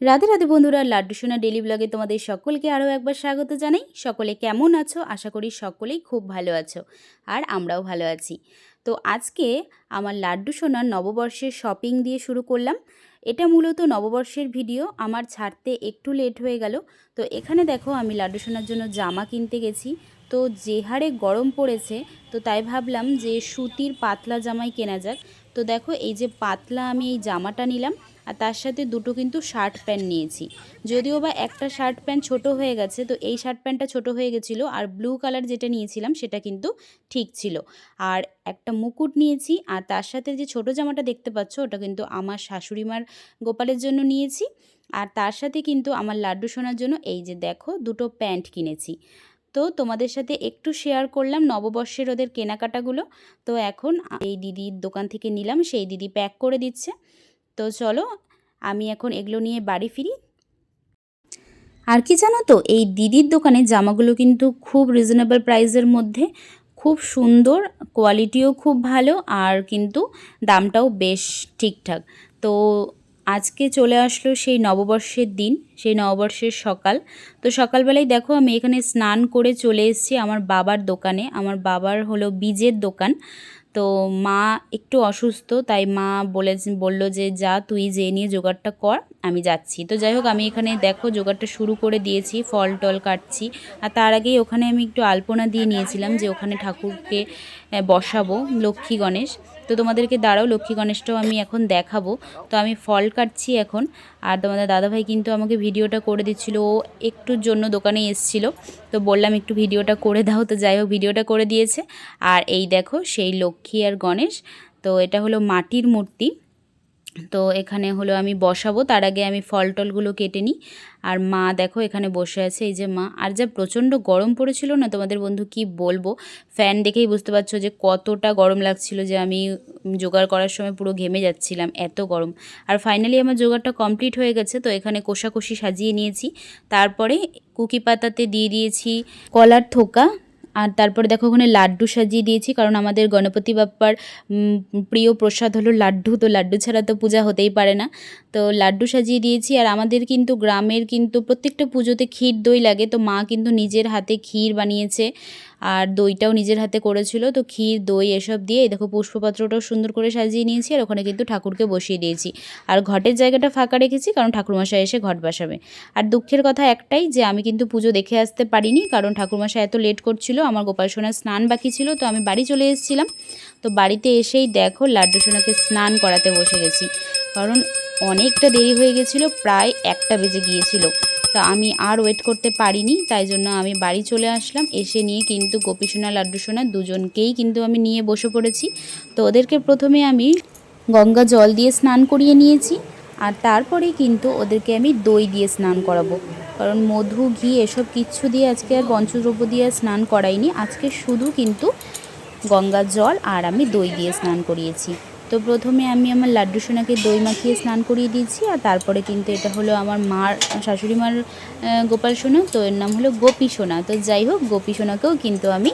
রাধে রাধে বন্ধুরা, লাড্ডু সোনা ডেলি ব্লগে তোমাদের সকলকে আরও একবার স্বাগত জানাই। সকলে কেমন আছো? আশা করি সকলেই খুব ভালো আছো আর আমরাও ভালো আছি। তো আজকে আমার লাড্ডু সোনার নববর্ষের শপিং দিয়ে শুরু করলাম। এটা মূলত নববর্ষের ভিডিও আমার ছাড়তে একটু লেট হয়ে গেল। তো এখানে দেখো, আমি লাড্ডু সোনার জন্য জামা কিনতে গেছি। তো যে হারে গরম পড়েছে, তো তাই ভাবলাম যে সুতির পাতলা জামাই কেনা যাক। তো দেখো, এই যে পাতলা আমি এই জামাটা নিলাম, আর তার সাথে দুটো কিন্তু শার্ট প্যান্ট নিয়েছি। যদিও বা একটা শার্ট প্যান্ট ছোট হয়ে গেছে, তো এই শার্ট প্যান্টটা ছোট হয়ে গেছিল, আর ব্লু কালার যেটা নিয়েছিলাম সেটা কিন্তু ঠিক ছিল। আর একটা মুকুট নিয়েছি, আর তার সাথে যে ছোট জামাটা দেখতে পাচ্ছ, ওটা কিন্তু আমার শাশুড়ি মার গোপালের জন্য নিয়েছি। আর তার সাথে কিন্তু আমার লাড্ডু সোনার জন্য, এই যে দেখো, দুটো প্যান্ট কিনেছি। তো তোমাদের সাথে একটু শেয়ার করলাম নববর্ষের ওদের কেনাকাটাগুলো। তো এখন এই দিদির দোকান থেকে নিলাম, সেই দিদি প্যাক করে দিচ্ছে। তো চলো, আমি এখন এগুলো নিয়ে বাড়ি ফিরি। আর কি জানো তো, এই দিদির দোকানে জামাগুলো কিন্তু খুব রিজনেবল প্রাইসের মধ্যে, খুব সুন্দর কোয়ালিটিও খুব ভালো, আর কিন্তু দামটাও বেশ ঠিকঠাক। তো আজকে চলে আসলো সেই নববর্ষের দিন, সেই নববর্ষের সকাল। তো সকালবেলায় দেখো আমি এখানে স্নান করে চলে এসেছি আমার বাবার দোকানে। আমার বাবার হলো বীজের দোকান। তো মা একটু অসুস্থ, তাই মা বলে, বলল যে, যা, তুই যে নিয়ে জোগাড়টা কর, আমি যাচ্ছি। তো যাই হোক, আমি এখানে দেখো জোগাড়টা শুরু করে দিয়েছি, ফল টল কাটছি। আর তার আগেই ওখানে আমি একটু আলপনা দিয়ে নিয়েছিলাম যে, ওখানে ঠাকুরকে বসাবো, লক্ষ্মী গণেশ। তো তোমাদেরকে দাঁড়াও, লক্ষ্মী গণেশটাও আমি এখন দেখাবো। তো আমি ফল কাটছি এখন, আর তোমাদের দাদাভাই কিন্তু আমাকে ভিডিওটা করে দিচ্ছিল, ও একটুর জন্য দোকানে এসছিল। তো বললাম, একটু ভিডিওটা করে দাও। তো যাই হোক, ভিডিওটা করে দিয়েছে। আর এই দেখো, সেই লক্ষ্মী আর গণেশ। তো এটা হলো মাটির মূর্তি। তো এখানে হলো আমি বসাবো, তার আগে আমি ফল টলগুলো কেটে নিই। আর মা দেখো এখানে বসে আছে, এই যে মা। আর যা প্রচণ্ড গরম পড়েছিল না, তোমাদের বন্ধু কি বলব? ফ্যান দেখেই বুঝতে পারছ যে কতটা গরম লাগছিল যে আমি জোগাড় করার সময় পুরো ঘেমে যাচ্ছিলাম, এত গরম। আর ফাইনালি আমার জোগাড়টা কমপ্লিট হয়ে গেছে, তো এখানে কোষাকষি সাজিয়ে নিয়েছি। তারপরে কুকি পাতাতে দিয়ে দিয়েছি কলার থোকা। আর তারপরে দেখো ওখানে লাড্ডু সাজিয়ে দিয়েছি, কারণ আমাদের গণপতি বাপ্পার প্রিয় প্রসাদ হলো লাড্ডু। তো লাড্ডু ছাড়া তো পূজা হতেই পারে না। তো লাড্ডু সাজিয়ে দিয়েছি আর আমাদের কিন্তু গ্রামের কিন্তু প্রত্যেকটা পুজোতে ক্ষীর দই লাগে। তো মা কিন্তু নিজের হাতে ক্ষীর বানিয়েছে আর দইটাও নিজের হাতে করেছিল। তো ক্ষীর, দই এসব দিয়ে দেখো পুষ্পপাত্রটাও সুন্দর করে সাজিয়ে নিয়েছি আর ওখানে কিন্তু ঠাকুরকে বসিয়ে দিয়েছি। আর ঘটের জায়গাটা ফাঁকা রেখেছি কারণ ঠাকুরমশাই এসে ঘট বসাবে। আর দুঃখের কথা একটাই যে আমি কিন্তু পুজো দেখে আসতে পারিনি কারণ ঠাকুরমশাই এত লেট করছিল। আমার গোপাল সোনার স্নান বাকি ছিল তো আমি বাড়ি চলে এসেছিলাম। তো বাড়িতে এসেই দেখো লাড্ডু সোনাকে স্নান করাতে বসে গেছি। কারণ অনেকটা দেরি হয়ে গেছিল, প্রায় একটা বেজে গিয়েছিল। তো আমি আর ওয়েট করতে পারিনি, তাই জন্য আমি বাড়ি চলে আসলাম। এসে নিয়ে কিন্তু গোপীসোনা লাড্ডু সোনা দুজনকেই কিন্তু আমি নিয়ে বসে পড়েছি। তো ওদেরকে প্রথমে আমি গঙ্গা জল দিয়ে স্নান করিয়ে নিয়েছি, আর তারপরে কিন্তু ওদেরকে আমি দই দিয়ে স্নান করাবো। কারণ মধু, ঘি এসব কিচ্ছু দিয়ে আজকে আর পঞ্চদ্রব্য দিয়ে স্নান করাইনি। আজকে শুধু কিন্তু গঙ্গা জল আর আমি দই দিয়ে স্নান করিয়েছি। তো প্রথমে আমি আমার লাড্ডু সোনাকে দই মাখিয়ে স্নান করিয়ে দিয়েছি, আর তারপরে কিন্তু এটা হলো আমার মার, শাশুড়ি মার গোপাল সোনা, তো এর নাম হলো গোপী সোনা। তো যাই হোক, গোপী সোনাকেও কিন্তু আমি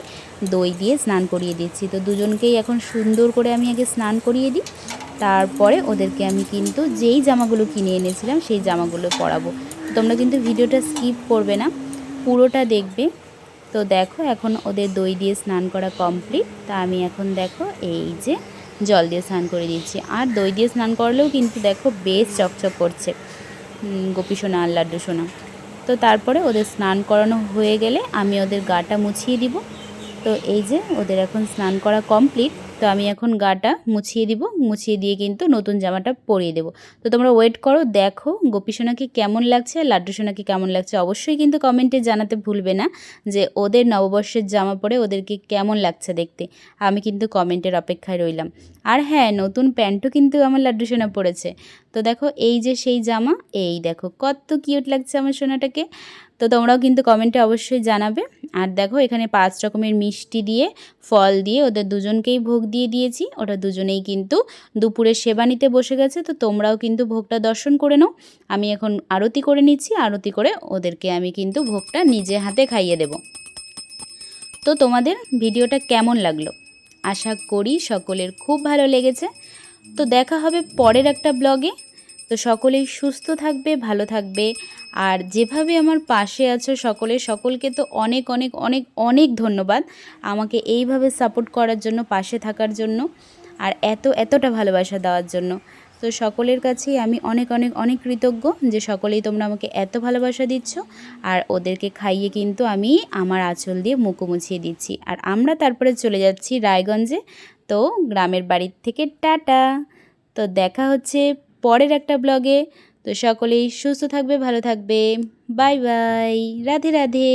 দই দিয়ে স্নান করিয়ে দিচ্ছি তো দুজনকেই এখন সুন্দর করে আমি আগে স্নান করিয়ে দিই, তারপরে ওদেরকে আমি কিন্তু যেই জামাগুলো কিনে এনেছিলাম, সেই জামাগুলো পরাবো। তোমরা কিন্তু ভিডিওটা স্কিপ করবে না, পুরোটা দেখবে। তো দেখো, এখন ওদের দই দিয়ে স্নান করা কমপ্লিট। তা আমি এখন দেখো, এই যে জল দিয়ে স্নান করে দিচ্ছি আর দই দিয়ে স্নান করলেও কিন্তু দেখো বেশ চকচক করছে গোপী সোনা আর লাড্ডু সোনা। তো তারপরে ওদের স্নান করানো হয়ে গেলে আমি ওদের গাটা মুছিয়ে দিব। তো এই যে ওদের এখন স্নান করা কমপ্লিট তো আমি এখন গাটা মুছিয়ে দিব, মুছিয়ে দিয়ে কিন্তু নতুন জামাটা পরিয়ে দেবো। তো তোমরা ওয়েট করো, দেখো গোপী সোনাকে কেমন লাগছে আর লাড্ডু সোনাকে কেমন লাগছে। অবশ্যই কিন্তু কমেন্টে জানাতে ভুলবে না যে ওদের নববর্ষের জামা পরে ওদেরকে কেমন লাগছে দেখতে। আমি কিন্তু কমেন্টের অপেক্ষায় রইলাম। আর হ্যাঁ নতুন প্যান্টও কিন্তু আমার লাড্ডু সোনা পড়েছে তো দেখো এই যে সেই জামা, এই দেখো কত কিউট লাগছে আমার সোনাটাকে। তো তোমরাও কিন্তু কমেন্টে অবশ্যই জানাবে। আর দেখো এখানে পাঁচ রকমের মিষ্টি দিয়ে, ফল দিয়ে ওদের দুজনকেই ভোগ দিয়ে দিয়েছি। ওটা দুজনেই কিন্তু দুপুরে সেবা নিতে বসে গেছে, তো তোমরাও কিন্তু ভোগটা দর্শন করে নাও। আমি এখন আরতি করে নিচ্ছি, আরতি করে ওদেরকে আমি কিন্তু ভোগটা নিজে হাতে খাইয়ে দেব। তো তোমাদের ভিডিওটা কেমন লাগল? আশা করি সকলের খুব ভালো লেগেছে। তো দেখা হবে পরের একটা ব্লগে। তো সকলেই সুস্থ থাকবে, ভালো থাকবে। আর যেভাবে আমার পাশে আছো সকলে, সকলকে তো অনেক অনেক অনেক অনেক ধন্যবাদ আমাকে এইভাবে সাপোর্ট করার জন্য, পাশে থাকার জন্য আর এত, এতটা ভালোবাসা দেওয়ার জন্য। তো সকলের কাছেই আমি অনেক অনেক অনেক কৃতজ্ঞ যে সকলেই তোমরা আমাকে এত ভালোবাসা দিচ্ছ আর ওদেরকে খাইয়ে কিন্তু আমি আমার আঁচল দিয়ে মুখো মুছিয়ে দিচ্ছি। আর আমরা তারপরে চলে যাচ্ছি রায়গঞ্জে, তো গ্রামের বাড়ির থেকে টাটা। তো দেখা হচ্ছে পরের একটা ব্লগে তো সকলেই সুস্থ থাকবে ভালো থাকবে। Bye bye. রাধে রাধে।